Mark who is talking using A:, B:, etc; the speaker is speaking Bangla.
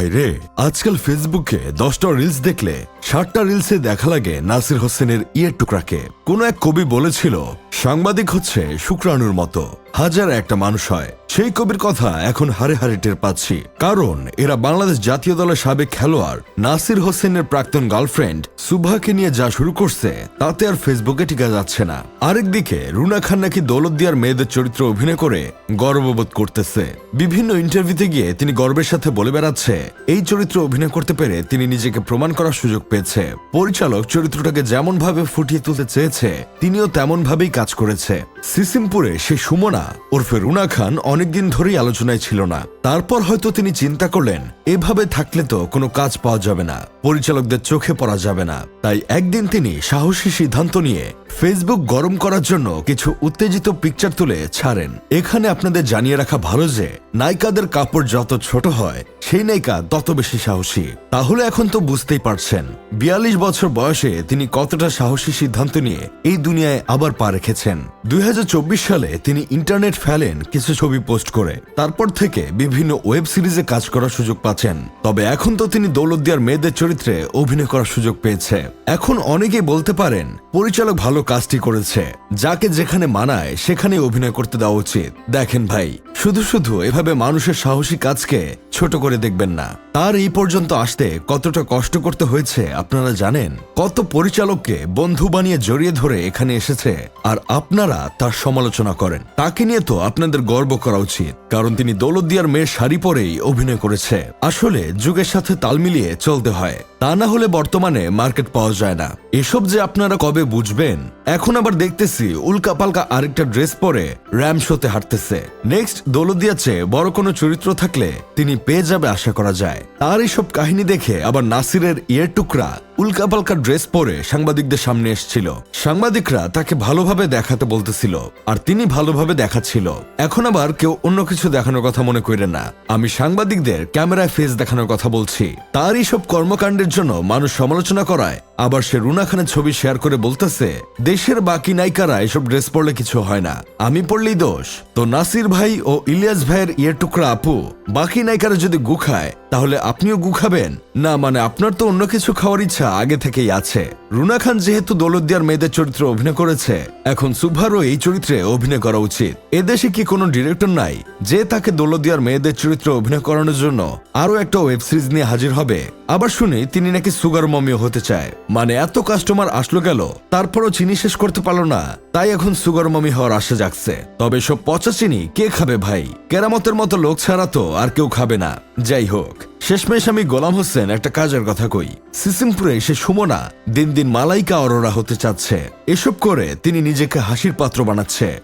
A: ভাই রে। আজকাল ফেসবুকে দশটা রিলস দেখলে ষাটটা রিলসে দেখা লাগে নাসির হোসেনের ইয়ের টুকরাকে। কোনো এক কবি বলেছিল, সাংবাদিক হচ্ছে শুক্রাণুর মতো। হাজার একটা মানুষ হয় সেই কবির কথা এখন হারে হারে টের পাচ্ছি। কারণ এরা বাংলাদেশ জাতীয় দলের সাবেক খেলোয়াড়, নাসির হোসেনের প্রাক্তন গার্লফ্রেন্ড, সুভাকে নিয়ে যা শুরু করছে, তাতে আর ফেসবুকে টিকা যাচ্ছে না। আরেকদিকে রুনা খান নাকি দৌলতদিয়ার মেয়েদের চরিত্র অভিনয় করে গর্ববোধ করতেছে। বিভিন্ন ইন্টারভিউতে গিয়ে তিনি গর্বের সাথে বলে বেড়াচ্ছে, এই চরিত্র অভিনয় করতে পেরে তিনি নিজেকে প্রমাণ করার সুযোগ পেয়েছে। পরিচালক চরিত্রটাকে যেমন ভাবে ফুটিয়ে তুলতে চেয়েছে, তিনিও তেমন ভাবেই কাজ করেছে। সিসিমপুরে সে সুমনা ওরফে রুনা খান অনেকদিন ধরেই আলোচনায় ছিল না। তারপর হয়তো তিনি চিন্তা করলেন, এভাবে থাকলে তো কোনো কাজ পাওয়া যাবে না, পরিচালকদের চোখে পড়া যাবে না। তাই একদিন তিনি সাহসী সিদ্ধান্ত নিয়ে ফেসবুক গরম করার জন্য কিছু উত্তেজিত পিকচার তুলে ছাড়েন। এখানে আপনাদের জানিয়ে রাখা ভালো যে নায়িকাদের কাপড় যত ছোট হয়, সেই নায়িকা তত বেশি সাহসী। তাহলে এখন তো বুঝতেই পারছেন, বিয়াল্লিশ বছর বয়সে তিনি কতটা সাহসী সিদ্ধান্ত নিয়ে এই দুনিয়ায় আবার পা রেখেছেন। দুই সালে তিনি ইন্টারনেট ফেলেন কিছু ছবি পোস্ট করে। তারপর থেকে বিভিন্ন ওয়েব সিরিজে কাজ করার সুযোগ পাচ্ছেন। তবে এখন তো তিনি দৌলতদিয়ার মেয়েদের চরিত্রে অভিনয় করার সুযোগ পেয়েছে। এখন অনেকেই বলতে পারেন, পরিচালক ভালো কাজটি করেছে। যাকে যেখানে মানায় সেখানে অভিনয় করতে দেওয়া উচিত। দেখেন ভাই, শুধু শুধু এভাবে মানুষের সাহসী কাজকে ছোট করে দেখবেন না। তার এই পর্যন্ত আসতে কতটা কষ্ট করতে হয়েছে আপনারা জানেন? কত পরিচালককে বন্ধু বানিয়ে জড়িয়ে ধরে এখানে এসেছে আর আপনারা তার সমালোচনা করেন। তাকে নিয়ে তো আপনাদের গর্ব করা উচিত, কারণ তিনি দৌলতদিয়ার মেয়ের শাড়ি পরেই অভিনয় করেছে। আসলে যুগের সাথে তাল মিলিয়ে চলতে হয়, তা না হলে বর্তমানে মার্কেট পাওয়া যায় না। এসব যে আপনারা কবে বুঝবেন? এখন আবার দেখতেছি উল্কা পাল্কা আরেকটা ড্রেস পরে র্যাম শোতে হাঁটতেছে। নেক্সট দৌলতদিয়া চেয়ে বড় কোনো চরিত্র থাকলে তিনি পেয়ে যাবে আশা করা যায়। তার এইসব কাহিনী দেখে আবার নাসিরের ইয়ের টুকরা, উল্কাপাল্কা ড্রেস পরে সাংবাদিকদের সামনে এসেছিল। সাংবাদিকরা তাকে ভালোভাবে দেখাতে বলতেছিল, আর তিনি ভালোভাবে দেখাচ্ছিল। এখন আবার কেউ অন্য কিছু দেখানোর কথা মনে করে না। আমি সাংবাদিকদের ক্যামেরায় ফেস দেখানোর কথা বলছি। তার এইসব কর্মকাণ্ডের জন্য মানুষ সমালোচনা করায়, আবার সে রুনা খানের ছবি শেয়ার করে বলতেছে, দেশের বাকি নায়িকারা এসব ড্রেস পরলে কিছু হয় না। আমি পড়লেই দোষ। তো নাসির ভাই ও ইলিয়াস ভাইয়ের ইয়ের টুকরা আপু, বাকি নায়িকারা যদি গুখায় তাহলে আপনিও গু খাবেন? না মানে আপনার তো অন্য কিছু খাওয়ার ইচ্ছা আগে থেকেই আছে। রুনা খান যেহেতু দৌলতদিয়ার মেয়েদের চরিত্রে অভিনয় করেছে, এখন সুভারও এই চরিত্রে অভিনয় করা উচিত। এদেশে কি কোনো ডিরেক্টর নাই যে তাকে দৌলতদিয়ার মেয়েদের চরিত্রে অভিনয় করানোর জন্য আরও একটা ওয়েব সিরিজ নিয়ে হাজির হবে? আবার শুনি তিনি নাকি সুগার মমিও হতে চায়। মানে এত কাস্টমার আসলো গেল তারপরও চিনি শেষ করতে পারল না, তাই এখন সুগার মমি হওয়ার আশা জাগছে। তবে সব পচা চিনি কে খাবে ভাই? কেরামতের মতো লোক ছাড়া তো আর কেউ খাবে না। যাই হোক, শেষমেশ আমি গোলাম হোসেন একটা কাজের কথা কই। সিসিমপুরে এসে সুমনা দিন দিন মালাইকা অরোরা হতে চাচ্ছে। এসব করে তিনি নিজেকে হাসির পাত্র বানাচ্ছে।